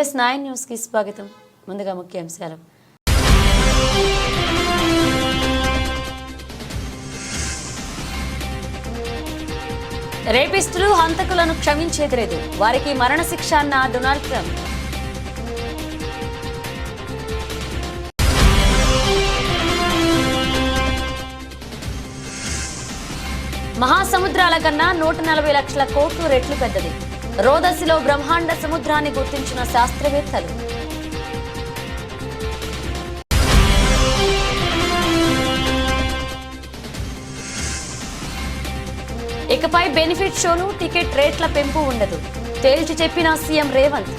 TVS nine న్యూస్కి స్వాగతం. ముందుగా ముఖ్యాంశాలు. రేపిస్టులు హంతకులను క్షమించేది లేదు వారికి మరణశిక్ష అన్న డొనాల్డ్ ట్రంప్. మహాసముద్రాల కన్నా నూట నలభై లక్షల కోట్లు రెట్లు పెద్దది. రోదసిలో బ్రహ్మాండ సముద్రాన్ని గుర్తించిన శాస్త్రవేత్తలు. ఇకపై బెనిఫిట్ షోలు టికెట్ రేట్ల పెంపు ఉండదు. తేల్చి చెప్పిన సీఎం రేవంత్.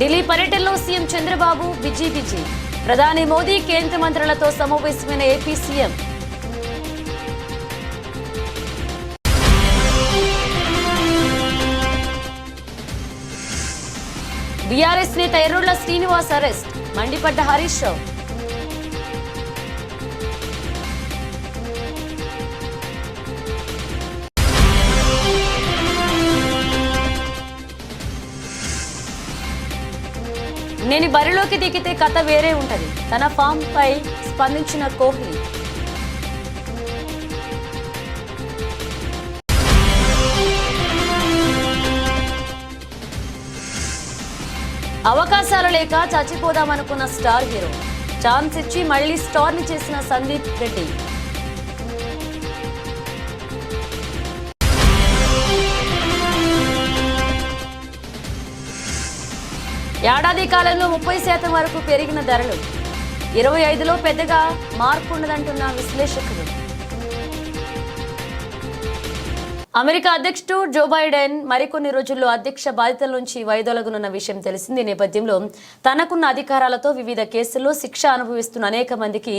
ఢిల్లీ పర్యటనలో సీఎం చంద్రబాబు బిజీ బిజీ. ప్రధాని మోదీ కేంద్ర మంత్రులతో సమావేశమైన ఏపీ సీఎం. బీఆర్ఎస్ నేత ఎర్రుళ్ళ శ్రీనివాస్ అరెస్ట్. మండిపడ్డ హరీష్ రావు. నేను బరిలోకి దిగితే కథ వేరే ఉంటది. తన ఫామ్ పై స్పందించిన కోహ్లీ. అవకాశాలు లేక చచ్చిపోదామనుకున్న స్టార్ హీరో. ఛాన్స్ ఇచ్చి మళ్ళీ స్టార్ని చేసిన సందీప్ రెడ్డి. ఏడాది కాలంలో ముప్పై శాతం వరకు పెరిగిన ధరలు. ఇరవై ఐదులో పెద్దగా మార్పు ఉండదంటున్న విశ్లేషకులు. అమెరికా అధ్యక్షుడు జో బైడెన్ మరికొన్ని రోజుల్లో అధ్యక్ష బాధ్యతల నుంచి వైదొలగనున్న విషయం తెలిసింది. నేపథ్యంలో తనకున్న అధికారాలతో వివిధ కేసుల్లో శిక్ష అనుభవిస్తున్న అనేక మందికి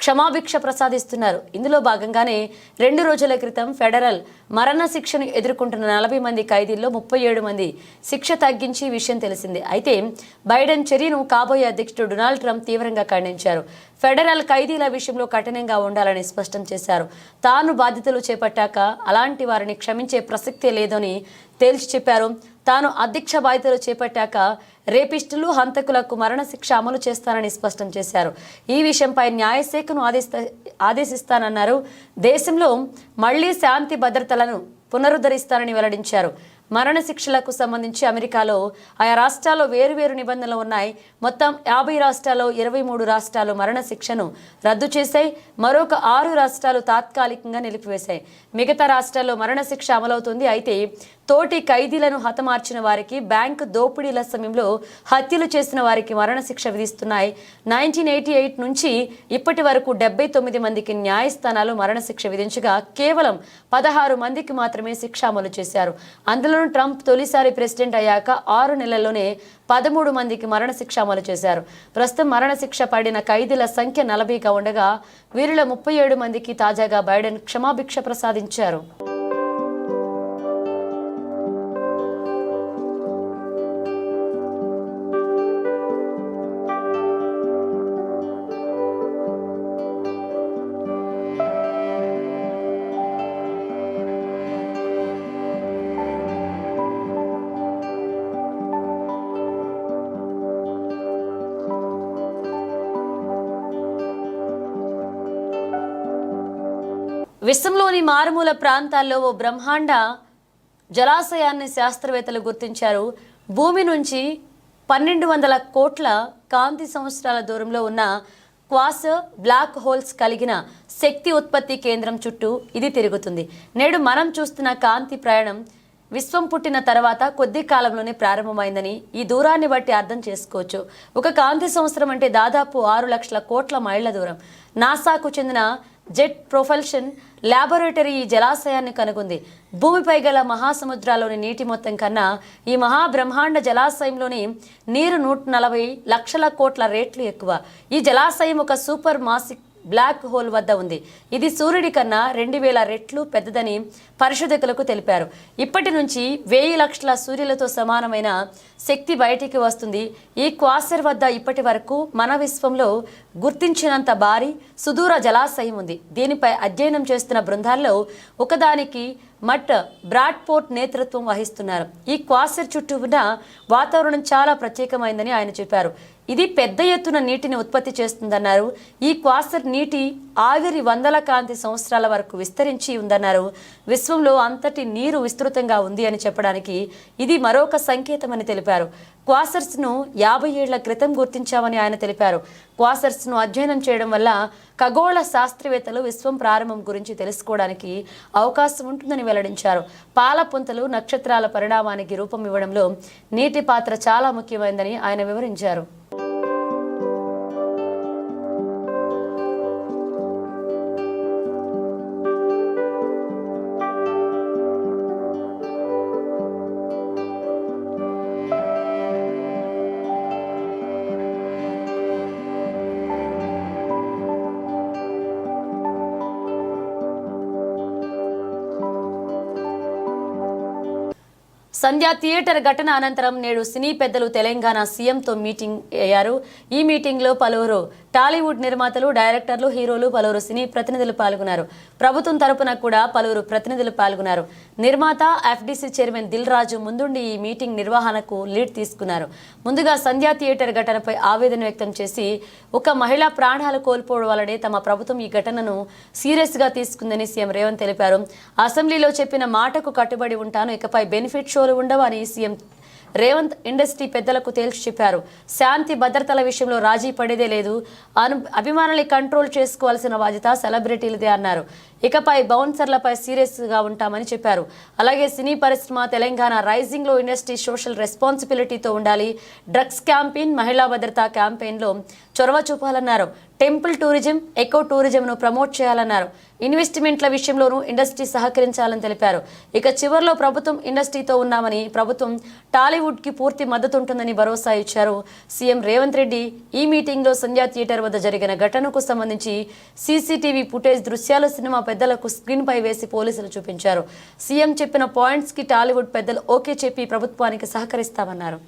క్షమాభిక్ష ప్రసాదిస్తున్నారు. ఇందులో భాగంగానే రెండు రోజుల క్రితం ఫెడరల్ మరణ శిక్షను ఎదుర్కొంటున్న నలభై మంది ఖైదీల్లో ముప్పై ఏడు మంది శిక్ష తగ్గించి విషయం తెలిసింది. అయితే బైడెన్ చర్యను కాబోయే అధ్యక్షుడు డొనాల్డ్ ట్రంప్ తీవ్రంగా ఖండించారు. ఫెడరల్ ఖైదీల విషయంలో కఠినంగా ఉండాలని స్పష్టం చేశారు. తాను బాధ్యతలు చేపట్టాక అలాంటి వారిని క్షమించే ప్రసక్తే లేదని తేల్చి చెప్పారు. తాను అధ్యక్ష బాధ్యతలు చేపట్టాక రేపిస్టులు హంతకులకు మరణశిక్ష అమలు చేస్తానని స్పష్టం చేశారు. ఈ విషయంపై న్యాయశాఖను ఆదేశిస్తా ఆదేశిస్తానన్నారు. దేశంలో మళ్ళీ శాంతి భద్రతలను పునరుద్ధరిస్తానని వెల్లడించారు. మరణశిక్షలకు సంబంధించి అమెరికాలో ఆయా రాష్ట్రాల్లో వేరువేరు నిబంధనలు ఉన్నాయి. మొత్తం యాభై రాష్ట్రాల్లో ఇరవై మూడు రాష్ట్రాలు మరణశిక్షను రద్దు చేశాయి. మరొక ఆరు రాష్ట్రాలు తాత్కాలికంగా నిలిపివేశాయి. మిగతా రాష్ట్రాల్లో మరణశిక్ష అమలవుతుంది. అయితే తోటి ఖైదీలను హతమార్చిన వారికి బ్యాంకు దోపిడీల సమయంలో హత్యలు చేసిన వారికి మరణశిక్ష విధిస్తున్నాయి. నైన్టీన్ ఎయిటీ ఎయిట్ నుంచి ఇప్పటి వరకు డెబ్బై తొమ్మిది మందికి న్యాయస్థానాలు మరణశిక్ష విధించగా కేవలం పదహారు మందికి మాత్రమే శిక్ష అమలు చేశారు. అందులోనూ ట్రంప్ తొలిసారి ప్రెసిడెంట్ అయ్యాక ఆరు నెలల్లోనే పదమూడు మందికి మరణశిక్ష అమలు చేశారు. ప్రస్తుతం మరణశిక్ష పడిన ఖైదీల సంఖ్య నలభైగా ఉండగా వీరిలో ముప్పై ఏడు మందికి తాజాగా బైడెన్ క్షమాభిక్ష ప్రసాదించారు. దేశంలోని మారుమూల ప్రాంతాల్లో ఓ బ్రహ్మాండ జలాశయాన్ని శాస్త్రవేత్తలు గుర్తించారు. భూమి నుంచి పన్నెండు వందల కోట్ల కాంతి సంవత్సరాల దూరంలో ఉన్న క్వాస్ బ్లాక్ హోల్స్ కలిగిన శక్తి ఉత్పత్తి కేంద్రం చుట్టూ ఇది తిరుగుతుంది. నేడు మనం చూస్తున్న కాంతి ప్రయాణం విశ్వం పుట్టిన తర్వాత కొద్ది కాలంలోనే ప్రారంభమైందని ఈ దూరాన్ని బట్టి అర్థం చేసుకోవచ్చు. ఒక కాంతి సంవత్సరం అంటే దాదాపు ఆరు లక్షల కోట్ల మైళ్ళ దూరం. నాసాకు చెందిన జెట్ ప్రొఫల్షన్ ల్యాబొరేటరీ ఈ జలాశయాన్ని కనుగొంది. భూమిపై గల మహాసముద్రాల్లోని నీటి మొత్తం కన్నా ఈ మహాబ్రహ్మాండ జలాశయంలోని నీరు నూట నలభై లక్షల కోట్ల రేట్లు ఎక్కువ. ఈ జలాశయం ఒక సూపర్ మాసిక్ బ్లాక్ హోల్ వద్ద ఉంది. ఇది సూర్యుడి కన్నా రెండు వేల రెట్లు పెద్దదని పరిశోధకులకు తెలిపారు. ఇప్పటి నుంచి వెయ్యి లక్షల సూర్యులతో సమానమైన శక్తి బయటికి వస్తుంది. ఈ క్వాసర్ వద్ద ఇప్పటి వరకు మన విశ్వంలో గుర్తించినంత భారీ సుదూర జలాశయం ఉంది. దీనిపై అధ్యయనం చేస్తున్న బృందాల్లో ఒకదానికి మట్ బ్రాడ్పోర్ట్ నేతృత్వం వహిస్తున్నారు. ఈ క్వాసర్ చుట్టూ ఉన్న వాతావరణం చాలా ప్రత్యేకమైందని ఆయన చెప్పారు. ఇది పెద్ద ఎత్తున నీటిని ఉత్పత్తి చేస్తుందన్నారు. ఈ క్వాసర్ నీటి ఆవిరి వందల కాంతి సంవత్సరాల వరకు విస్తరించి ఉందన్నారు. విశ్వంలో అంతటి నీరు విస్తృతంగా ఉంది అని చెప్పడానికి ఇది మరొక సంకేతమని తెలిపారు. క్వాసర్స్ను యాభై ఏళ్ళ క్రితం గుర్తించామని ఆయన తెలిపారు. క్వాసర్స్ను అధ్యయనం చేయడం వల్ల ఖగోళ శాస్త్రవేత్తలు విశ్వం ప్రారంభం గురించి తెలుసుకోవడానికి అవకాశం ఉంటుందని వెల్లడించారు. పాలపుంతలు నక్షత్రాల పరిణామానికి రూపం ఇవ్వడంలో నీటి పాత్ర చాలా ముఖ్యమైనదని ఆయన వివరించారు. సంధ్యా థియేటర్ ఘటన అనంతరం నేడు సినీ పెద్దలు తెలంగాణ సీఎంతో మీటింగ్ అయ్యారు. ఈ మీటింగ్లో పలువురు టాలీవుడ్ నిర్మాతలు డైరెక్టర్లు హీరోలు పలువురు సినీ ప్రతినిధులు పాల్గొన్నారు. ప్రభుత్వం తరపున కూడా పలువురు ప్రతినిధులు పాల్గొన్నారు. నిర్మాత ఎఫ్డీసీ చైర్మన్ దిల్ రాజు ముందుండి ఈ మీటింగ్ నిర్వహణకు లీడ్ తీసుకున్నారు. ముందుగా సంధ్యా థియేటర్ ఘటనపై ఆవేదన వ్యక్తం చేసి ఒక మహిళ ప్రాణాలు కోల్పోవడం వల్లనే తమ ప్రభుత్వం ఈ ఘటనను సీరియస్గా తీసుకుందని సీఎం రేవంత్ తెలిపారు. అసెంబ్లీలో చెప్పిన మాటకు కట్టుబడి ఉంటాను ఇకపై బెనిఫిట్ షోలు ఉండవని సీఎం రేవంత్ ఇండస్ట్రీ పెద్దలకు తేల్చి చెప్పారు. శాంతి భద్రతల విషయంలో రాజీ పడేదే లేదు. అను అభిమానుల్ని కంట్రోల్ చేసుకోవాల్సిన బాధ్యత సెలబ్రిటీలదే అన్నారు. ఇకపై బౌన్సర్లపై సీరియస్గా ఉంటామని చెప్పారు. అలాగే సినీ పరిశ్రమ తెలంగాణ రైజింగ్లో ఇండస్ట్రీ సోషల్ రెస్పాన్సిబిలిటీతో ఉండాలి. డ్రగ్స్ క్యాంపెయిన్ మహిళా భద్రతా క్యాంపెయిన్లో చొరవ చూపాలన్నారు. టెంపుల్ టూరిజం ఎకో టూరిజంను ప్రమోట్ చేయాలన్నారు. ఇన్వెస్ట్మెంట్ల విషయంలోనూ ఇండస్ట్రీ సహకరించాలని తెలిపారు. ఇక చివరిలో ప్రభుత్వం ఇండస్ట్రీతో ఉన్నామని ప్రభుత్వం టాలీవుడ్కి పూర్తి మద్దతు ఉంటుందని భరోసా ఇచ్చారు. సీఎం రేవంత్ రెడ్డి ఈ మీటింగ్లో సంధ్యా థియేటర్ వద్ద జరిగిన ఘటనకు సంబంధించి సీసీటీవీ ఫుటేజ్ దృశ్యాలు సినిమా పెద్దలకు స్క్రీన్ పై వేసి పోలీసులు చూపించారు. సీఎం చెప్పిన పాయింట్స్కి టాలీవుడ్ పెద్దలు ఓకే చెప్పి ప్రభుత్వానికి సహకరిస్తామన్నారు.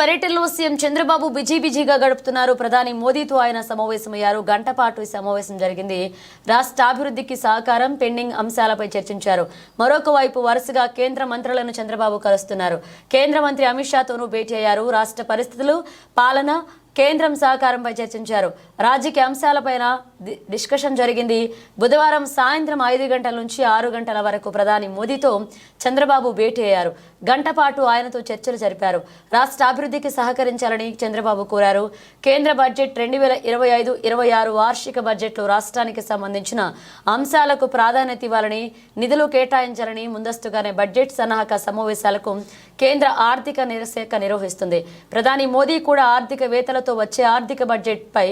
పర్యటనలో సీఎం చంద్రబాబు బిజీ బిజీగా గడుపుతున్నారు. ప్రధాని మోదీతో ఆయన సమావేశమయ్యారు. గంటపాటు ఈ సమావేశం జరిగింది. రాష్ట్ర అభివృద్ధికి సహకారం పెండింగ్ అంశాలపై చర్చించారు. మరొక వైపు వరుసగా కేంద్ర మంత్రులను చంద్రబాబు కలుస్తున్నారు. కేంద్ర మంత్రి అమిత్ షాతోనూ భేటీ అయ్యారు. రాష్ట్ర పరిస్థితులు పాలన కేంద్రం సహకారంపై చర్చించారు. రాజకీయ అంశాలపైన డిస్కషన్ జరిగింది. బుధవారం సాయంత్రం ఐదు గంటల నుంచి ఆరు గంటల వరకు ప్రధాని మోదీతో చంద్రబాబు భేటీ అయ్యారు. గంట పాటు ఆయనతో చర్చలు జరిపారు. రాష్ట్ర అభివృద్ధికి సహకరించాలని చంద్రబాబు కోరారు. కేంద్ర బడ్జెట్ రెండు వేల ఇరవై ఐదు ఇరవై ఆరు వార్షిక బడ్జెట్లో రాష్ట్రానికి సంబంధించిన అంశాలకు ప్రాధాన్యత ఇవ్వాలని నిధులు కేటాయించాలని ముందస్తుగానే బడ్జెట్ సన్నాహక సమావేశాలకు కేంద్ర ఆర్థిక నిరశాఖ నిర్వహిస్తుంది. ప్రధాని మోదీ కూడా ఆర్థికవేత్తలతో వచ్చే ఆర్థిక బడ్జెట్పై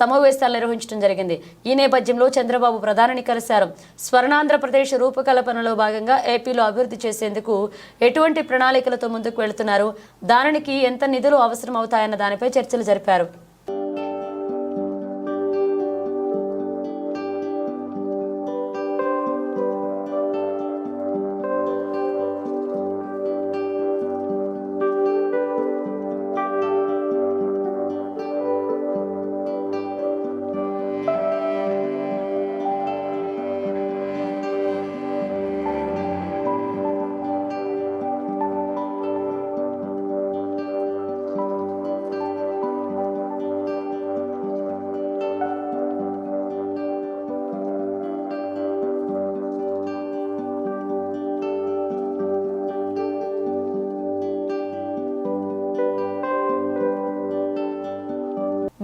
సమావేశాలు నిర్వహించడం జరిగింది. ఈ నేపథ్యంలో చంద్రబాబు ప్రధానిని కలిశారు. స్వర్ణాంధ్రప్రదేశ్ రూపకల్పనలో భాగంగా ఏపీలో అభివృద్ధి చేసేందుకు ఎటువంటి ప్రణాళికలతో ముందుకు వెళుతున్నారు? దానికి ఎంత నిధులు అవసరం అవుతాయన్న దానిపై చర్చలు జరిపారు.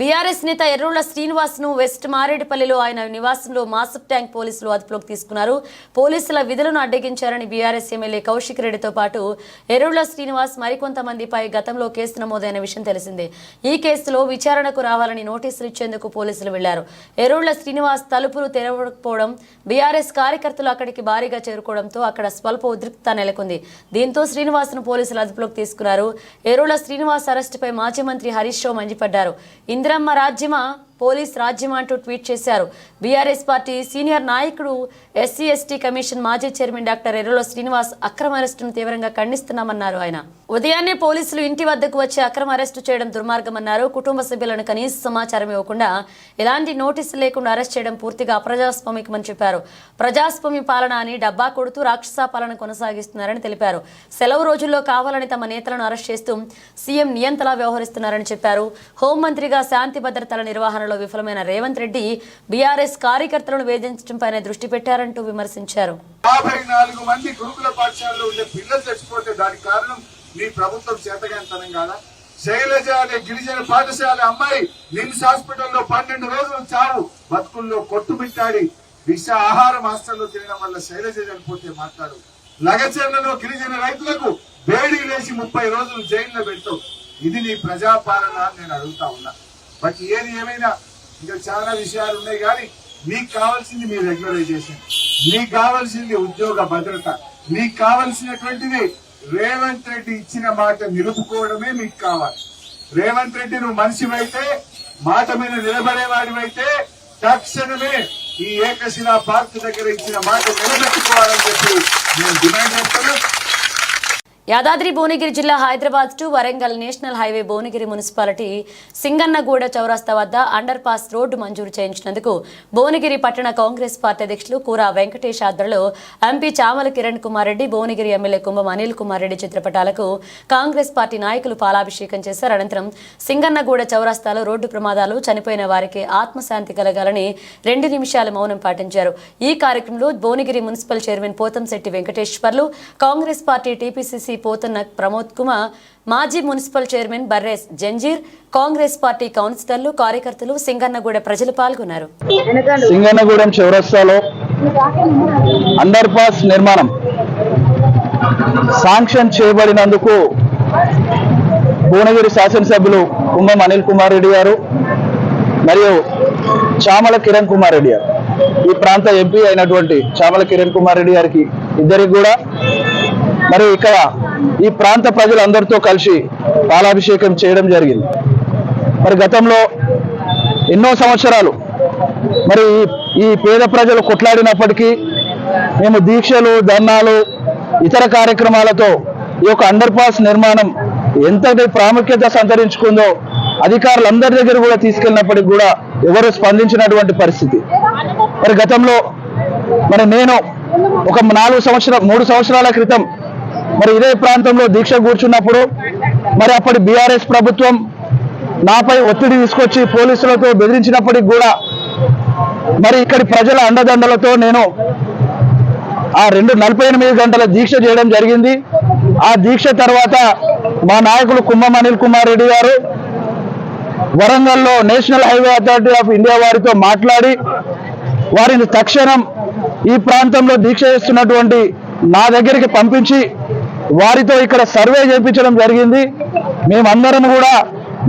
బీఆర్ఎస్ నేత ఎర్రోళ్ళ శ్రీనివాస్ను వెస్ట్ మారేడుపల్లిలో ఆయన నివాసంలో మాసప్ ట్యాంక్ పోలీసులు అదుపులోకి తీసుకున్నారు. పోలీసుల విధులను అడ్డగించారని బీఆర్ఎస్ ఎమ్మెల్యే కౌశిక్ రెడ్డితో పాటు ఎర్రోళ్ళ శ్రీనివాస్ మరికొంతమందిపై గతంలో కేసు నమోదైన విషయం తెలిసిందే. ఈ కేసులో విచారణకు రావాలని నోటీసులు ఇచ్చేందుకు పోలీసులు వెళ్ళారు. ఎర్రోళ్ళ శ్రీనివాస్ తలుపులు తెరవకపోవడం బీఆర్ఎస్ కార్యకర్తలు అక్కడికి భారీగా చేరుకోవడంతో అక్కడ స్వల్ప ఉద్రిక్తత నెలకొంది. దీంతో శ్రీనివాస్ను పోలీసులు అదుపులోకి తీసుకున్నారు. ఎర్రోళ్ళ శ్రీనివాస్ అరెస్టుపై మాజీ మంత్రి హరీష్ రావు మండిపడ్డారు. द्रम राज्य में పోలీస్ రాజ్యమా అంటూ ట్వీట్ చేశారు. బీఆర్ఎస్ పార్టీ సీనియర్ నాయకుడు ఎస్సీ ఎస్టీ కమిషన్ మాజీ చైర్మన్ డాక్టర్ ఎర్రలో శ్రీనివాస్ అక్రమ అరెస్టును తీవ్రంగా ఖండిస్తున్నామన్నారు ఆయన. ఉదయాన్నే పోలీసులు ఇంటి వద్దకు వచ్చి అక్రమ అరెస్టు చేయడం దుర్మార్గమన్నారు. కుటుంబ సభ్యులను కనీస సమాచారం ఇవ్వకుండా ఎలాంటి నోటీసు లేకుండా అరెస్ట్ చేయడం పూర్తిగా అప్రజాస్వామికమని చెప్పారు. ప్రజాస్వామ్య పాలన అని డబ్బా కొడుతూ రాక్షస పాలన కొనసాగిస్తున్నారని తెలిపారు. సెలవు రోజుల్లో కావాలని తమ నేతలను అరెస్ట్ చేస్తూ సీఎం నియంతలా వ్యవహరిస్తున్నారని చెప్పారు. హోంమంత్రిగా శాంతి భద్రతల నిర్వహణలో విఫలమైన రేవంత్ రెడ్డి బీఆర్ఎస్ కార్యకర్తలను వేధించడంపైన దృష్టి పెట్టారంటూ విమర్శించారు. యాభై నాలుగు మంది గురుకుల పాఠశాలలో ఉండే పిల్లలు చచ్చిపోతే దానికి కారణం మీ ప్రభుత్వం చేతగానితనం కాదా? శైలజ అనే గిరిజన పాఠశాల అమ్మాయి నిమ్స్ హాస్పిటల్లో పన్నెండు రోజులు చావు బతుకుల్లో కొట్టుమిట్టాడి విష ఆహారం హాస్టల్లో తినడం వల్ల శైలజ చనిపోతే మాట్లాడు. లగచర్లలో గిరిజన రైతులకు వేడి లేచి ముప్పై రోజులు జైల్లో పెట్టావు ఇది నీ ప్రజాపాలన నేను అడుగుతా ఉన్నా. బట్ ఏది ఏమైనా ఇంకా చాలా విషయాలు ఉన్నాయి కానీ మీకు కావాల్సింది మీ రెగ్యులరైజేషన్. మీకు కావాల్సింది ఉద్యోగ భద్రత. మీకు కావాల్సినటువంటిది రేవంత్ రెడ్డి ఇచ్చిన మాట నిలుపుకోవడమే మీకు కావాలి. రేవంత్ రెడ్డి నువ్వు మనిషివైతే మాట మీద నిలబడేవాడివైతే తక్షణమే ఈ ఏకశిలా పార్క్ దగ్గర ఇచ్చిన మాట నిలబెట్టుకోవాలని చెప్పి నేను డిమాండ్ చేస్తాను. యాదాద్రి భువనగిరి జిల్లా Hyderabad to Warangal national highway Bhuvanagiri municipality Singannaguda చౌరస్తా వద్ద అండర్ పాస్ రోడ్డు మంజూరు చేయించినందుకు భువనగిరి పట్టణ కాంగ్రెస్ పార్టీ అధ్యక్షులు కూర వెంకటేష్ ఆధ్వర్యంలో ఎంపీ చామల కిరణ్ కుమార్ రెడ్డి భువనగిరి ఎమ్మెల్యే కుంభం అనిల్ కుమార్ రెడ్డి చిత్రపటాలకు కాంగ్రెస్ పార్టీ నాయకులు పాలాభిషేకం చేశారు. అనంతరం సింగన్నగూడ చౌరస్తాలో రోడ్డు ప్రమాదాలు చనిపోయిన వారికి ఆత్మశాంతి కలగాలని రెండు నిమిషాలు మౌనం పాటించారు. ఈ కార్యక్రమంలో Bhuvanagiri municipal chairman Pothamsetti Venkateshwarlu Congress party TPCC పోతున్న ప్రమోద్ కుమార్ మాజీ మున్సిపల్ చైర్మన్ బర్రేస్ జంజీర్ కాంగ్రెస్ పార్టీ కౌన్సిలర్లు కార్యకర్తలు సింగన్నగూడ ప్రజలు పాల్గొన్నారు. సింగన్నగూడెం చౌరస్తాలో అండర్ పాస్ నిర్మాణం. శాంక్షన్ చేయబడినందుకు భువనగిరి శాసనసభ్యులు కుంభం అనిల్ కుమార్ రెడ్డి గారు మరియు చామల కిరణ్ కుమార్ రెడ్డి గారు. ఈ ప్రాంత ఎంపీ అయినటువంటి చామల కిరణ్ కుమార్ రెడ్డి గారికి ఇద్దరికి కూడా మరి ఇక్కడ ఈ ప్రాంత ప్రజలందరితో కలిసి పాలాభిషేకం చేయడం జరిగింది. మరి గతంలో ఎన్నో సంవత్సరాలు మరి ఈ- ఈ పేద ప్రజలు కొట్లాడినప్పటికీ మేము దీక్షలు ధర్నాలు ఇతర కార్యక్రమాలతో ఈ యొక్క అండర్ పాస్ నిర్మాణం ఎంతటి ప్రాముఖ్యత సంతరించుకుందో అధికారులందరి దగ్గర కూడా తీసుకెళ్ళినప్పటికి కూడా ఎవరు స్పందించినటువంటి పరిస్థితి. మరి గతంలో మరి నేను ఒక నాలుగు సంవత్సరాల మూడు సంవత్సరాల క్రితం మరి ఇదే ప్రాంతంలో దీక్ష కూర్చున్నప్పుడు మరి అప్పటి బీఆర్ఎస్ ప్రభుత్వం నాపై ఒత్తిడి తీసుకొచ్చి పోలీసులతో బెదిరించినప్పటికి కూడా మరి ఇక్కడి ప్రజల అండదండలతో నేను ఆ రెండు నలభై ఎనిమిది గంటల దీక్ష చేయడం జరిగింది. ఆ దీక్ష తర్వాత మా నాయకులు కుంభం అనిల్ కుమార్ రెడ్డి గారు వరంగల్లో national highway authority of India వారితో మాట్లాడి వారిని తక్షణం ఈ ప్రాంతంలో దీక్ష చేస్తున్నటువంటి నా దగ్గరికి పంపించి వారితో ఇక్కడ సర్వే చేయించడం జరిగింది. మేమందరం కూడా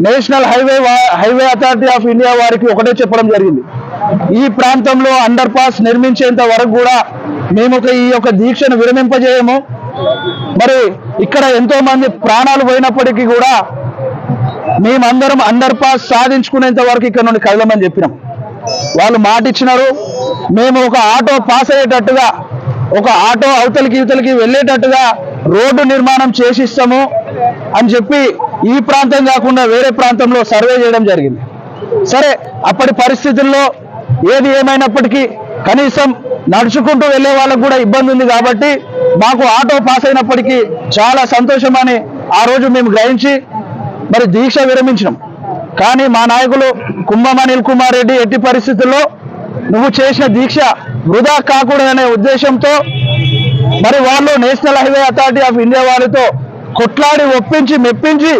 national highway highway authority of India వారికి ఒకటే చెప్పడం జరిగింది. ఈ ప్రాంతంలో అండర్ పాస్ నిర్మించేంత వరకు కూడా మేము ఒక ఈ యొక్క దీక్షను విరమింపజేయము. మరి ఇక్కడ ఎంతో మంది ప్రాణాలు పోయినప్పటికీ కూడా మేమందరం అండర్ పాస్ సాధించుకునేంత వరకు ఇక్కడ నుండి కదలమని చెప్పినాం. వాళ్ళు మాట ఇచ్చినారు మేము ఒక ఆటో పాస్ అయ్యేటట్టుగా ఒక ఆటో అవతలికి ఇవతలికి వెళ్ళేటట్టుగా రోడ్డు నిర్మాణం చేసిస్తాము అని చెప్పి ఈ ప్రాంతం కాకుండా వేరే ప్రాంతంలో సర్వే చేయడం జరిగింది. సరే అప్పటి పరిస్థితుల్లో ఏది ఏమైనప్పటికీ కనీసం నడుచుకుంటూ వెళ్ళే వాళ్ళకు కూడా ఇబ్బంది ఉంది కాబట్టి మాకు ఆటో పాస్ అయినప్పటికీ చాలా సంతోషమని ఆ రోజు మేము గ్రహించి మరి దీక్ష విరమించినాం. కానీ మా నాయకులు కుంభం అనిల్ కుమార్ రెడ్డి ఎట్టి పరిస్థితుల్లో నువ్వు చేసిన దీక్ష వృధా కాకూడదనే ఉద్దేశంతో మరి వాళ్ళు national highway authority of India వారితో కొట్లాడి ఒప్పించి మెప్పించి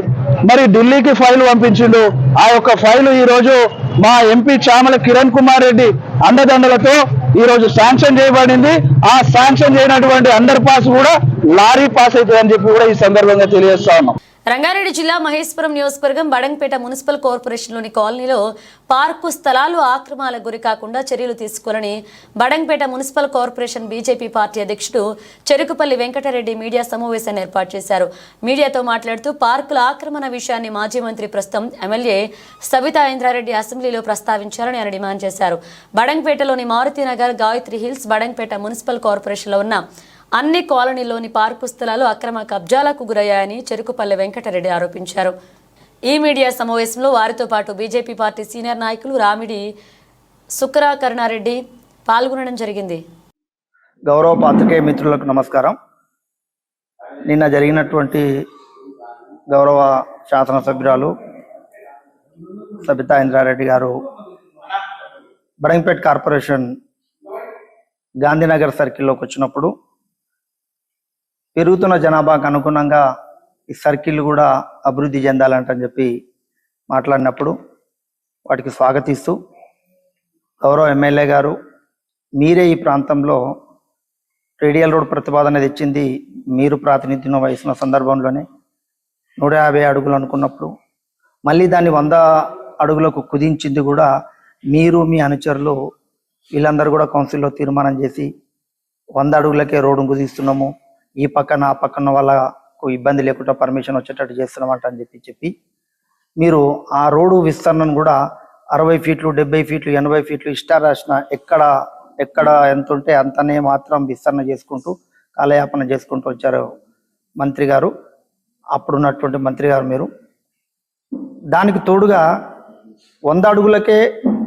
మరి ఢిల్లీకి ఫైల్ పంపించిండు. ఆ యొక్క ఫైల్ ఈ రోజు మా ఎంపీ చామల కిరణ్ కుమార్ రెడ్డి అండదండలతో ఈ రోజు శాంక్షన్ చేయబడింది. ఆ శాంక్షన్ చేయనటువంటి అండర్ పాస్ కూడా లారీ పాస్ అవుతుందని చెప్పి కూడా ఈ సందర్భంగా తెలియజేస్తా ఉన్నాం. రంగారెడ్డి జిల్లా మహేశ్వరం నియోజకవర్గం బడంగపేట మున్సిపల్ కార్పొరేషన్లోని కాలనీలో పార్కు స్థలాలు ఆక్రమాల గురి కాకుండా చర్యలు తీసుకోవాలని Badangpet municipal corporation BJP party అధ్యక్షుడు చెరుకుపల్లి వెంకటరెడ్డి మీడియా సమావేశాన్ని ఏర్పాటు చేశారు. మీడియాతో మాట్లాడుతూ పార్కుల ఆక్రమణ విషయాన్ని మాజీ మంత్రి ప్రస్తుతం ఎమ్మెల్యే సబితా ఇంద్రారెడ్డి అసెంబ్లీలో ప్రస్తావించాలని ఆయన డిమాండ్ చేశారు. బడంగపేటలోని మారుతినగర్ గాయత్రి హిల్స్ బడంగపేట మున్సిపల్ కార్పొరేషన్లో ఉన్న అన్ని కాలనీలోని పార్కు స్థలాలు అక్రమ కబ్జాలకు గురయ్యాయని చెరుకుపల్లె వెంకటరెడ్డి ఆరోపించారు. ఈ మీడియా సమావేశంలో వారితో పాటు బీజేపీ పార్టీ సీనియర్ నాయకులు రామిడి సుకరా కరుణారెడ్డి పాల్గొనడం జరిగింది. గౌరవ పాత్రికేయ మిత్రులకు నమస్కారం. నిన్న జరిగినటువంటి గౌరవ శాసనసభ్యురాలు సబితా ఇంద్రారెడ్డి గారు బడంపేట్ కార్పొరేషన్ గాంధీనగర్ సర్కిల్లోకి వచ్చినప్పుడు పెరుగుతున్న జనాభాకు అనుగుణంగా ఈ సర్కిల్ కూడా అభివృద్ధి చెందాలంటని చెప్పి మాట్లాడినప్పుడు వాటికి స్వాగతిస్తూ గౌరవ ఎమ్మెల్యే గారు మీరే ఈ ప్రాంతంలో రేడియల్ రోడ్ ప్రతిపాదన తెచ్చింది మీరు ప్రాతినిధ్యం వహిస్తున్న సందర్భంలోనే నూట యాభై అడుగులు అనుకున్నప్పుడు మళ్ళీ దాన్ని వంద అడుగులకు కుదించింది కూడా మీరు మీ అనుచరులు వీళ్ళందరూ కూడా కౌన్సిల్లో తీర్మానం చేసి వంద అడుగులకే రోడ్డు కుదిస్తున్నాము. ఈ పక్కన ఆ పక్కన వాళ్ళకు ఇబ్బంది లేకుండా పర్మిషన్ వచ్చేటట్టు చేస్తున్నామంట అని చెప్పి చెప్పి మీరు ఆ రోడ్డు విస్తరణను కూడా అరవై ఫీట్లు డెబ్బై ఫీట్లు ఎనభై ఫీట్లు ఇష్టా రాసిన ఎక్కడ ఎక్కడ ఎంత ఉంటే అంతనే మాత్రం విస్తరణ చేసుకుంటూ కాలయాపన చేసుకుంటూ వచ్చారు మంత్రి గారు. అప్పుడున్నటువంటి మంత్రి గారు మీరు. దానికి తోడుగా వంద అడుగులకే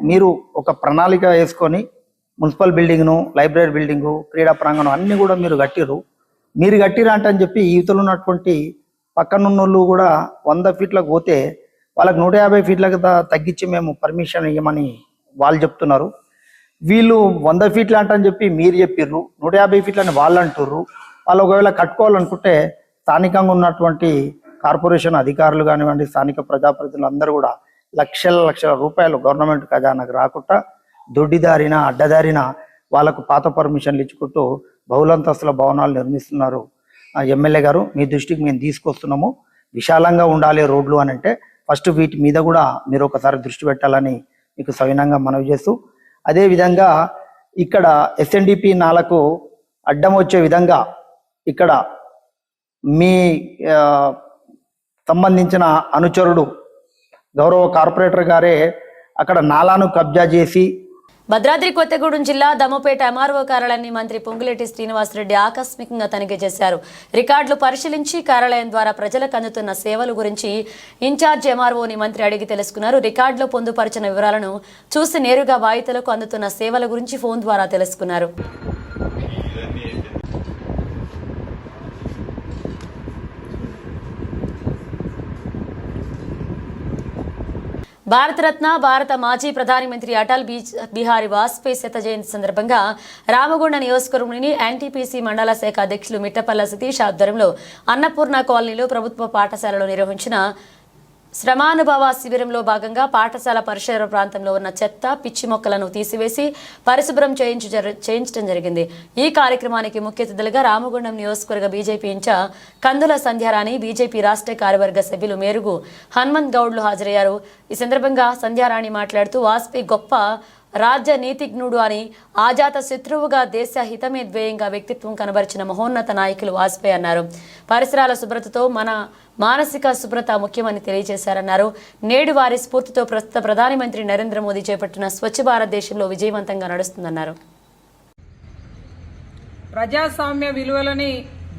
మీరు ఒక ప్రణాళిక వేసుకొని మున్సిపల్ బిల్డింగ్ను లైబ్రరీ బిల్డింగు క్రీడా ప్రాంగణం అన్నీ కూడా మీరు కట్టిరు మీరు కట్టిరంట అని చెప్పి యువతలు ఉన్నటువంటి పక్కనున్నోళ్ళు కూడా వంద ఫీట్లకు పోతే వాళ్ళకి నూట యాభై ఫీట్లకు తగ్గించి మేము పర్మిషన్ ఇవ్వమని వాళ్ళు చెప్తున్నారు. వీళ్ళు వంద ఫీట్లు అంటని చెప్పి మీరు చెప్పిర్రు. నూట యాభై ఫీట్లని వాళ్ళు అంటుర్రు. వాళ్ళు ఒకవేళ కట్టుకోవాలనుకుంటే స్థానికంగా ఉన్నటువంటి కార్పొరేషన్ అధికారులు కానివ్వండి స్థానిక ప్రజాప్రతినిధులు అందరూ కూడా లక్షల లక్షల రూపాయలు గవర్నమెంట్ ఖజానాకు రాకుండా దొడ్డిదారిన అడ్డదారిన వాళ్ళకు పాత పర్మిషన్లు ఇచ్చుకుంటూ బహుళంతస్తుల భవనాలు నిర్మిస్తున్నారు. ఎమ్మెల్యే గారు మీ దృష్టికి మేము తీసుకొస్తున్నాము. విశాలంగా ఉండాలి రోడ్లు అని అంటే ఫస్ట్ వీటి మీద కూడా మీరు ఒకసారి దృష్టి పెట్టాలని మీకు సవినంగా మనవి చేస్తూ అదే విధంగా ఇక్కడ ఎస్ఎన్డిపి నాలకు అడ్డం వచ్చే విధంగా ఇక్కడ మీ సంబంధించిన అనుచరుడు గౌరవ కార్పొరేటర్ గారే అక్కడ నాలాను కబ్జా చేసి భద్రాద్రి కొత్తగూడెం జిల్లా దమ్మపేట ఎంఆర్ఓ కార్యాలయాన్ని మంత్రి పొంగులేటి శ్రీనివాసరెడ్డి ఆకస్మికంగా తనిఖీ చేశారు. రికార్డులు పరిశీలించి కార్యాలయం ద్వారా ప్రజలకు అందుతున్న సేవల గురించి ఇన్ఛార్జ్ ఎంఆర్ఓని మంత్రి అడిగి తెలుసుకున్నారు. రికార్డులో పొందుపరిచిన వివరాలను చూసి నేరుగా వాయితలకు అందుతున్న సేవల గురించి ఫోన్ ద్వారా తెలుసుకున్నారు. భారతరత్న భారత మాజీ ప్రధానమంత్రి అటల్ బిహారీ వాజ్పేయి శత జయంతి సందర్భంగా రామగుండ నియోజకవర్గంలోని ఎన్టీపీసీ మండల శాఖ అధ్యక్షులు మిట్టపల్ల సతీష్ ఆధ్వర్యంలో అన్నపూర్ణ కాలనీలో ప్రభుత్వ పాఠశాలలో నిర్వహించిన శ్రమానుభవ శిబిరంలో భాగంగా పాఠశాల పరిసర ప్రాంతంలో ఉన్న చెత్త పిచ్చి మొక్కలను తీసివేసి పరిశుభ్రం చేయించు జర- చేయించడం జరిగింది. ఈ కార్యక్రమానికి ముఖ్య అతిథులుగా రామగుండం నియోజకవర్గ BJP incharge Kandula Sandhyarani BJP రాష్ట్ర కార్యవర్గ సభ్యులు మేరుగు హనుమంత్ గౌడ్లు హాజరయ్యారు. ఈ సందర్భంగా సంధ్యారాణి మాట్లాడుతూ వాజ్పేయి గొప్ప రాజ్య నీతిజ్ఞుడు అని ఆజాత శత్రువుగా దేశ హితమే ధ్యేయంగా వ్యక్తిత్వం కనబరిచిన మహోన్నత నాయకులు వాజ్పేయి అన్నారు. పరిసరాల శుభ్రతతో మన మానసిక శుభ్రత ముఖ్యమని తెలియజేశారన్నారు. నేడు వారి స్ఫూర్తితో ప్రస్తుత ప్రధానమంత్రి నరేంద్ర మోదీ చేపట్టిన స్వచ్ఛ భారతదేశంలో విజయవంతంగా నడుస్తుందన్నారు. ప్రజాస్వామ్య విలువలని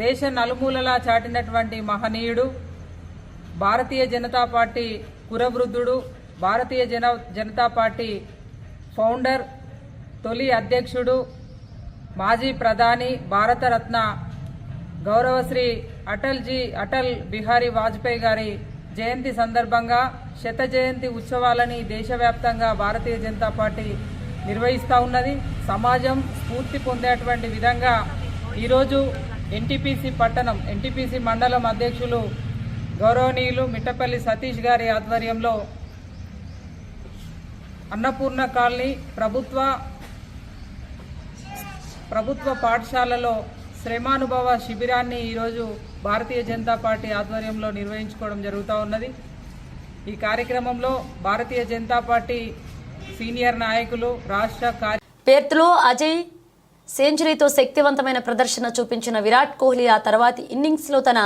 దేశ నలుమూలలా చాటినటువంటి మహనీయుడు భారతీయ జనతా పార్టీ కురవృద్ధుడు భారతీయ జన జనతా పార్టీ ఫౌండర్ తొలి అధ్యక్షుడు మాజీ ప్రధాని భారతరత్న గౌరవశ్రీ అటల్జీ అటల్ బిహారీ వాజ్పేయి గారి జయంతి సందర్భంగా శత జయంతి ఉత్సవాలని దేశవ్యాప్తంగా భారతీయ జనతా పార్టీ నిర్వహిస్తూ ఉన్నది. సమాజం స్ఫూర్తి పొందేటువంటి విధంగా ఈరోజు ఎన్టీపీసీ పట్టణం ఎన్టీపీసీ మండలం అధ్యక్షులు గౌరవనీయులు మిట్టపల్లి సతీష్ గారి ఆధ్వర్యంలో అన్నపూర్ణ కాలనీ ప్రభుత్వ ప్రభుత్వ పాఠశాలలో శ్రమానుభవ శిబిరాన్ని ఈరోజు భారతీయ జనతా పార్టీ ఆధ్వర్యంలో నిర్వహించుకోవడం జరుగుతూ ఉన్నది. ఈ కార్యక్రమంలో భారతీయ జనతా పార్టీ సీనియర్ నాయకులు రాష్ట్ర కార్య పేర్తులు అజయ్ సెంచరీతో శక్తివంతమైన ప్రదర్శన చూపించిన విరాట్ కోహ్లీ ఆ తర్వాతి ఇన్నింగ్స్లో తన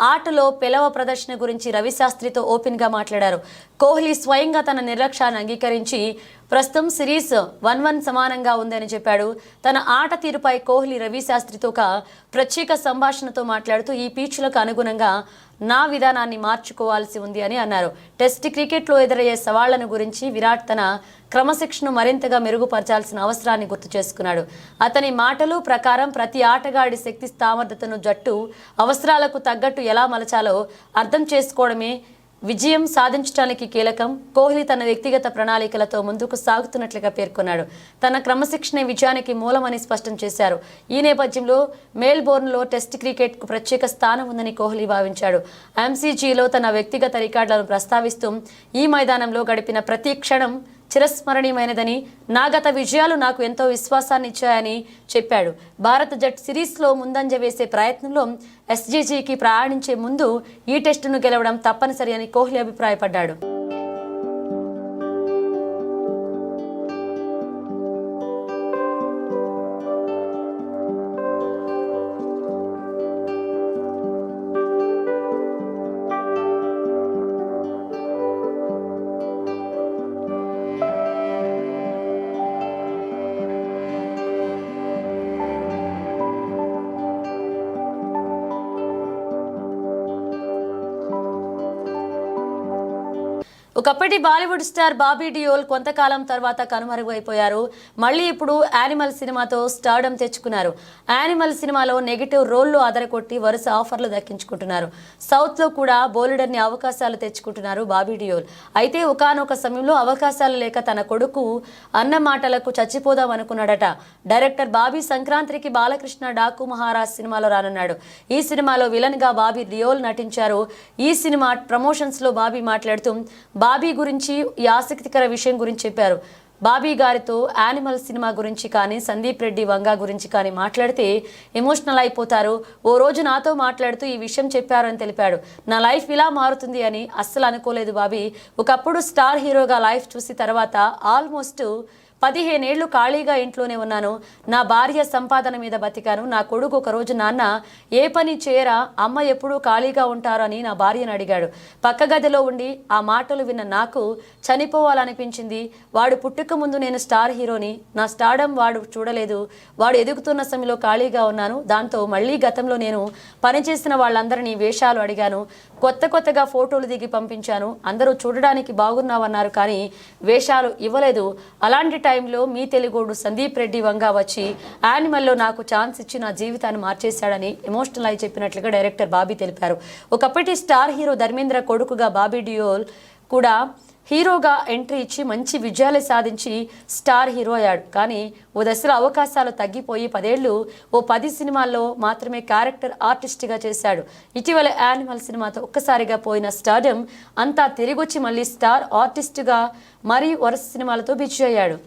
ఆటలో పెలవ ప్రదర్శన గురించి రవిశాస్త్రితో ఓపెన్గా మాట్లాడారు. కోహ్లీ స్వయంగా తన నిర్లక్ష్యాన్ని అంగీకరించి ప్రస్తుతం సిరీస్ వన్ వన్ సమానంగా ఉందని చెప్పాడు. తన ఆట తీరుపై కోహ్లీ రవిశాస్త్రితో ఒక ప్రత్యేక సంభాషణతో మాట్లాడుతూ ఈ పీచ్లకు అనుగుణంగా నా విధానాన్ని మార్చుకోవాల్సి ఉంది అని అన్నారు. టెస్ట్ క్రికెట్లో ఎదురయ్యే సవాళ్ళను గురించి విరాట్ తన క్రమశిక్షణను మరింతగా మెరుగుపరచాల్సిన అవసరాన్ని గుర్తు చేసుకున్నాడు. అతని మాటలు ప్రకారం ప్రతి ఆటగాడి శక్తి సామర్థ్యతను జట్టు అవసరాలకు తగ్గట్టు ఎలా మలచాలో అర్థం చేసుకోవడమే విజయం సాధించడానికి కీలకం. కోహ్లీ తన వ్యక్తిగత ప్రణాళికలతో ముందుకు సాగుతున్నట్లుగా పేర్కొన్నాడు. తన క్రమశిక్షణ విజయానికి మూలమని స్పష్టం చేశారు. ఈ నేపథ్యంలో మెల్బోర్న్లో టెస్ట్ క్రికెట్కు ప్రత్యేక స్థానం ఉందని కోహ్లీ భావించాడు. ఎంసీజీలో తన వ్యక్తిగత రికార్డులను ప్రస్తావిస్తూ ఈ మైదానంలో గడిపిన ప్రతి క్షణం చిరస్మరణీయమైనదని నా గత విజయాలు నాకు ఎంతో విశ్వాసాన్ని ఇచ్చాయని చెప్పాడు. భారత జట్ సిరీస్లో ముందంజ వేసే ప్రయత్నంలో ఎస్జీజీకి ప్రయాణించే ముందు ఈ టెస్టును గెలవడం తప్పనిసరి అని కోహ్లీ అభిప్రాయపడ్డాడు. ఒకప్పటి బాలీవుడ్ స్టార్ బాబీ డియోల్ కొంతకాలం తర్వాత కనుమరుగైపోయారు. మళ్ళీ ఇప్పుడు యానిమల్ సినిమాతో స్టార్డమ్ తెచ్చుకున్నారు. యానిమల్ సినిమాలో నెగిటివ్ రోల్లో అదరకొట్టి వరుస ఆఫర్లు దక్కించుకుంటున్నారు. సౌత్లో కూడా బోలెడన్ని అవకాశాలు తెచ్చుకుంటున్నారు బాబీ డియోల్. అయితే ఒకానొక సమయంలో అవకాశాలు లేక తన కొడుకు అన్న మాటలకు చచ్చిపోదాం అనుకున్నాడట. డైరెక్టర్ బాబీ సంక్రాంతికి బాలకృష్ణ డాకు మహారాజ్ సినిమాలో రానున్నాడు. ఈ సినిమాలో విలన్గా బాబీ డియోల్ నటించారు. ఈ సినిమా ప్రమోషన్స్లో బాబీ మాట్లాడుతూ బాబీ గురించి ఈ ఆసక్తికర విషయం గురించి చెప్పారు. బాబీ గారితో యానిమల్ సినిమా గురించి కానీ సందీప్ రెడ్డి వంగా గురించి కానీ మాట్లాడితే ఎమోషనల్ అయిపోతారు. ఓ రోజు నాతో మాట్లాడుతూ ఈ విషయం చెప్పారని తెలిపాడు. నా లైఫ్ ఇలా మారుతుంది అని అస్సలు అనుకోలేదు బాబీ. ఒకప్పుడు స్టార్ హీరోగా లైఫ్ చూసి తర్వాత ఆల్మోస్ట్ పదిహేనేళ్ళు ఖాళీగా ఇంట్లోనే ఉన్నాను. నా భార్య సంపాదన మీద బతికాను. నా కొడుకు ఒక రోజు నాన్న ఏ పని చేయరా? అమ్మ ఎప్పుడూ ఖాళీగా ఉంటారు? అని నా భార్యను అడిగాడు. పక్క గదిలో ఉండి ఆ మాటలు విన్న నాకు చనిపోవాలనిపించింది. వాడు పుట్టుక ముందు నేను స్టార్ హీరోని. నా స్టార్డమ్ వాడు చూడలేదు. వాడు ఎదుగుతున్న సమయంలో ఖాళీగా ఉన్నాను. దాంతో మళ్ళీ గతంలో నేను పనిచేసిన వాళ్ళందరినీ వేషాలు అడిగాను. కొత్త కొత్తగా ఫోటోలు దిగి పంపించాను. అందరూ చూడడానికి బాగున్నావన్నారు కానీ వేషాలు ఇవ్వలేదు. అలాంటి టైంలో మీ తెలుగోడు సందీప్ రెడ్డి వంగా వచ్చి యానిమల్లో నాకు ఛాన్స్ ఇచ్చి నా జీవితాన్ని మార్చేశాడని ఎమోషనల్ అయి చెప్పినట్లుగా డైరెక్టర్ బాబీ తెలిపారు. ఒకప్పటి స్టార్ హీరో ధర్మేంద్ర కొడుకుగా బాబీ డియోల్ కూడా హీరోగా ఎంట్రీ ఇచ్చి మంచి విజయాలు సాధించి స్టార్ హీరో అయ్యాడు. కానీ ఓ దశలో అవకాశాలు తగ్గిపోయి పదేళ్ళు ఓ పది సినిమాల్లో మాత్రమే క్యారెక్టర్ ఆర్టిస్ట్గా చేశాడు. ఇటీవల యానిమల్ సినిమాతో ఒక్కసారిగా పోయిన స్టార్డమ్ అంతా తిరిగొచ్చి మళ్ళీ స్టార్ ఆర్టిస్ట్గా మరీ వరుస సినిమాలతో బిజీ అయ్యాడు.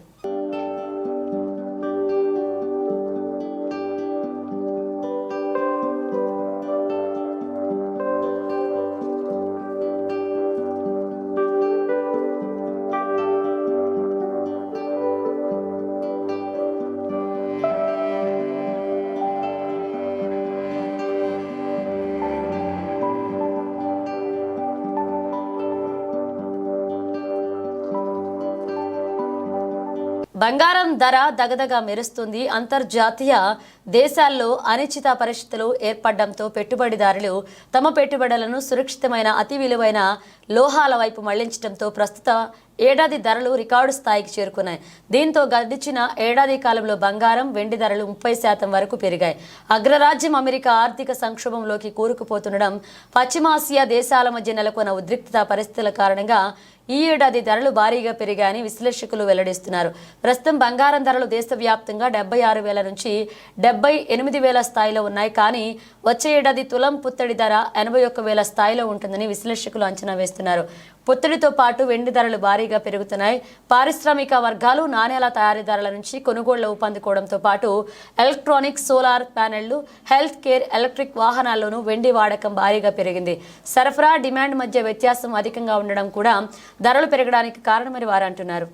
బంగారం ధర దగదగా మెరుస్తుంది. అంతర్జాతీయ దేశాల్లో అనిశ్చిత పరిస్థితులు ఏర్పడడంతో పెట్టుబడిదారులు తమ పెట్టుబడులను సురక్షితమైన అతి విలువైన లోహాల వైపు మళ్ళించడంతో ప్రస్తుత ఏడాది ధరలు రికార్డు స్థాయికి చేరుకున్నాయి. దీంతో గడిచిన ఏడాది కాలంలో బంగారం వెండి ధరలు ముప్పై శాతం వరకు పెరిగాయి. అగ్రరాజ్యం అమెరికా ఆర్థిక సంక్షోభంలోకి కూరుకుపోతుండడం పశ్చిమాసియా దేశాల మధ్య నెలకొన్న ఉద్రిక్తత పరిస్థితుల కారణంగా ఈ ఏడాది ధరలు భారీగా పెరిగాయని విశ్లేషకులు వెల్లడిస్తున్నారు. ప్రస్తుతం బంగారం ధరలు దేశవ్యాప్తంగా డెబ్బై ఆరు వేల నుంచి డెబ్బై ఎనిమిది వేల స్థాయిలో ఉన్నాయి. కానీ వచ్చే ఏడాది తులం పుత్తడి ధర ఎనభై ఒక్క వేల స్థాయిలో ఉంటుందని విశ్లేషకులు అంచనా వేస్తున్నారు. ఒత్తిడితో పాటు వెండి ధరలు భారీగా పెరుగుతున్నాయి. పారిశ్రామిక వర్గాలు నాణేల తయారీదారుల నుంచి కొనుగోళ్ళు ఊపందుకోవడంతో పాటు ఎలక్ట్రానిక్ సోలార్ ప్యానెళ్ళు హెల్త్ కేర్ ఎలక్ట్రిక్ వాహనాల్లోనూ వెండి వాడకం భారీగా పెరిగింది. సరఫరా డిమాండ్ మధ్య వ్యత్యాసం అధికంగా ఉండడం కూడా ధరలు పెరగడానికి కారణమని వారు అంటున్నారు.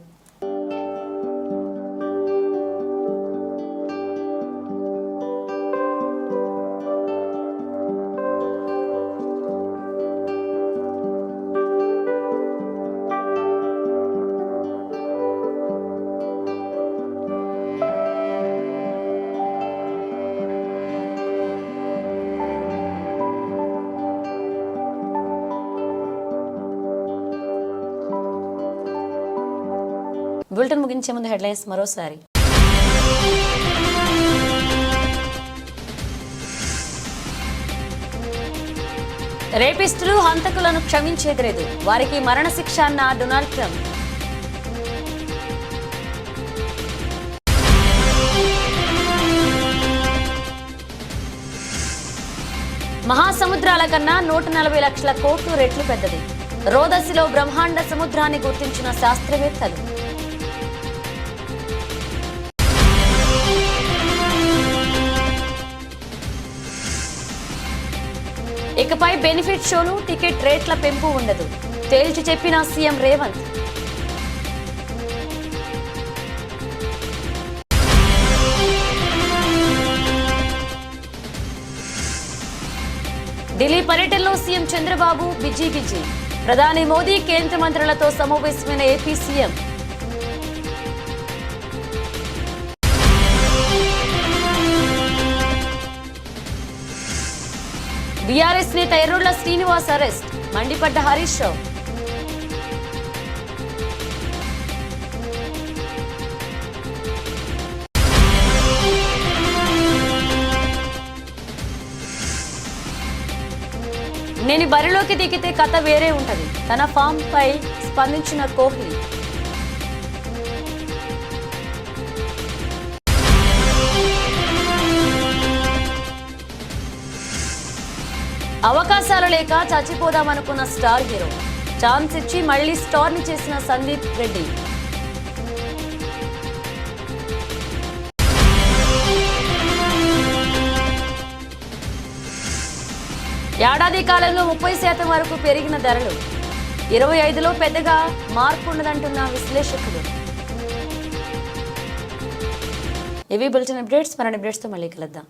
బులెటిన్ ముగించే ముందు హెడ్లైన్స్ మరోసారి. రేపిస్టులు హంతకులను క్షమించేది లేదు వారికి మరణశిక్ష అన్న డొనాల్డ్ ట్రంప్. మహాసముద్రాల కన్నా నూట నలభై లక్షల కోట్లు రెట్లు పెద్దది. రోదసిలో బ్రహ్మాండ సముద్రాన్ని గుర్తించిన శాస్త్రవేత్తలు. ఇకపై బెనిఫిట్ షోలు టికెట్ రేట్ల పెంపు ఉండదు. తేల్చి చెప్పిన సీఎం రేవంత్. ఢిల్లీ పర్యటనలో సీఎం చంద్రబాబు బిజీ బిజీ. ప్రధాని మోదీ కేంద్ర మంత్రులతో సమావేశమైన ఏపీ సీఎం బీఆర్ఎస్ నేత ఎర్రుళ్ళ శ్రీనివాస్ అరెస్ట్. మండిపడ్డ హరీష్ రావు. నేను బరిలోకి దిగితే కథ వేరే ఉంటది. తన ఫామ్ పై స్పందించిన కోహ్లీ. అవకాశాలు లేక చచ్చిపోదామనుకున్న స్టార్ హీరో. ఛాన్స్ ఇచ్చి మళ్ళీ స్టార్ని చేసిన సందీప్ రెడ్డి. ఏడాది కాలంలో ముప్పై శాతం వరకు పెరిగిన ధరలు. ఇరవై ఐదులో పెద్దగా మార్పు ఉండదంటున్న విశ్లేషకులు. ఇవి బులెటిన్ అప్డేట్స్. మరిన్ని అప్డేట్స్తో మళ్ళీ కలుద్దాం.